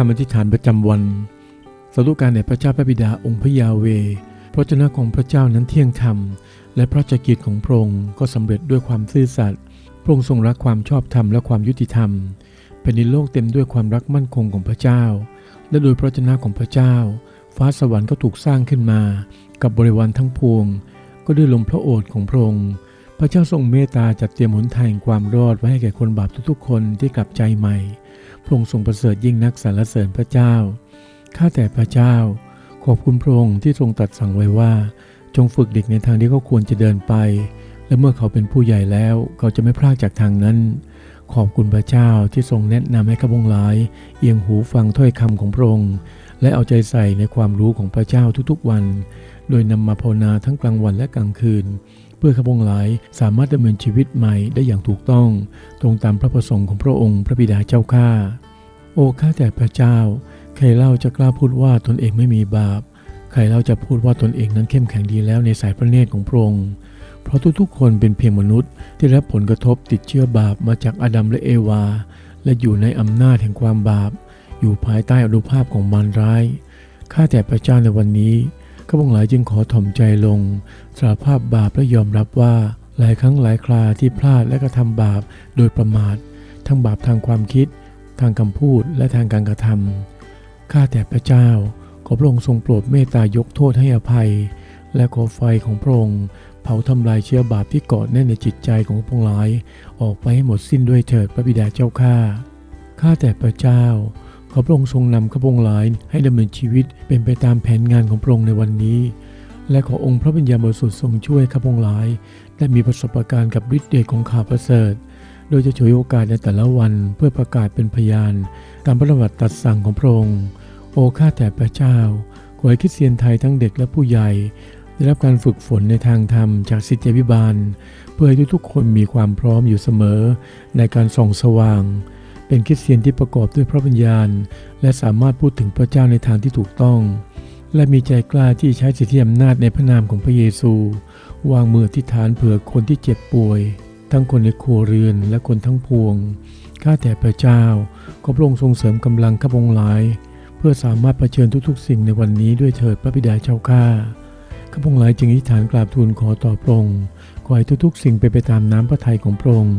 คำอธิษฐานประจำวันสาธุการแด่พระเจ้าพระบิดาองค์พระยาเว พระเจ้าของพระเจ้านั้นเที่ยงธรรม และพระราชกิจของพระองค์ก็สำเร็จด้วยความซื่อสัตย์พระองค์ทรงรักความชอบธรรมและความยุติธรรมแผ่นดินโลกเต็มด้วยความรักมั่นคงของพระเจ้า และโดยพระเจ้าของพระเจ้า ฟ้าสวรรค์ก็ถูกสร้างขึ้นมา กับบริวารทั้งพวง ก็ด้วยลมพระโอษฐ์ของพระองค์พระเจ้าทรงเมตตาจัดเตรียมหนทางแห่งความรอดไว้ให้แก่คนบาปทุกๆคนที่กลับใจใหม่ ระองค์ทรงประเสริฐยิ่งนักสรรเสริญพระเจ้า ข้าแต่พระเจ้า ขอบคุณพระองค์ที่ทรงตัดสั่งไว้ว่า จงฝึกเด็กในทางที่เขาควรจะเดินไป และเมื่อเขาเป็นผู้ใหญ่แล้ว เขาจะไม่พลาดจากทางนั้น ขอบคุณพระเจ้าที่ทรงแนะนำให้ข้าพงหลาย เอียงหูฟังถ้อยคำของพระองค์ และเอาใจใส่ในความรู้ของพระเจ้าทุกๆวัน โดยนำมาภาวนาทั้งกลางวันและกลางคืน เพื่อข้าพงหลายสามารถดำเนินชีวิตใหม่ได้อย่างถูกต้อง ตรงตามพระประสงค์ของพระองค์พระบิดาเจ้าข้าโอ้ข้าแต่พระเจ้า ใครเล่าจะกล้าพูดว่าตนเองไม่มีบาป ใครเล่าจะพูดว่าตนเองนั้นเข้มแข็งดีแล้วในสายพระเนตรของพระองค์เพราะทุกๆคนเป็นเพียงมนุษย์ ที่รับผลกระทบติดเชื้อบาปมาจากอาดัมและเอวา และอยู่ในอำนาจแห่งความบาป อยู่ภายใต้อนุภาพของมารร้ายข้าแต่พระเจ้าในวันนี้ ข้าพงหลายจึงขอถ่อมใจลง สารภาพบาปและยอมรับว่า หลายครั้งหลายคราที่พลาดและกระทำบาปโดยประมาท ทั้งบาปทางความคิด ทางคำพูดและทางการกระทำข้าแต่พระเจ้า ขอพระองค์ทรงโปรดเมตตายกโทษให้อภัย และขอไฟของพระองค์เผาทำลายเชื้อบาปที่เกาะแน่นในจิตใจของพงค์หลาย ออกไปให้หมดสิ้นด้วยเถิดพระบิดาเจ้าข้าข้าแต่พระเจ้า ขอพระองค์ทรงนำข้าพงหลายให้ดำเนินชีวิตเป็นไปตามแผนงานของพระองค์ในวันนี้ และขอองค์พระวิญญาณบริสุทธิ์ทรงช่วยข้าพงหลายได้มีประสบการณ์กับฤทธิ์เดชของข่าวประเสริฐ โดยจะฉวยโอกาสในแต่ละวันเพื่อประกาศเป็นพยานตามพระบัติตัดสั่งของพระองค์ โอ้ข้าแต่พระเจ้า ขอให้คริสเตียนไทยทั้งเด็กและผู้ใหญ่ ได้รับการฝึกฝนในทางธรรมจากสิทธิวิบาล เพื่อให้ทุกๆคนมีความพร้อมอยู่เสมอในการส่องสว่าง เป็นคริสเตียนที่ประกอบด้วยพระวิญญาณ และสามารถพูดถึงพระเจ้าในทางที่ถูกต้อง และมีใจกล้าที่ใช้สิทธิอำนาจในพระนามของพระเยซู วางมือที่ฐานเผื่อคนที่เจ็บป่วย ทั้งคนในครัวเรือนและคนทั้งพวงข้าแต่พระเจ้าขอพระองค์ทรงเสริมกำลังข้าพงหลาย เพื่อสามารถรเผชิญทุกๆ สิ่งในวันนี้ด้วยเถิดพระบิดาเจ้าข้าข้าพงหลายจึงอธิษฐานกราบทูลขอต่อพระองค์ขอให้ทุกๆ สิ่งไปนไปตามน้ำพระทัยของพระองค์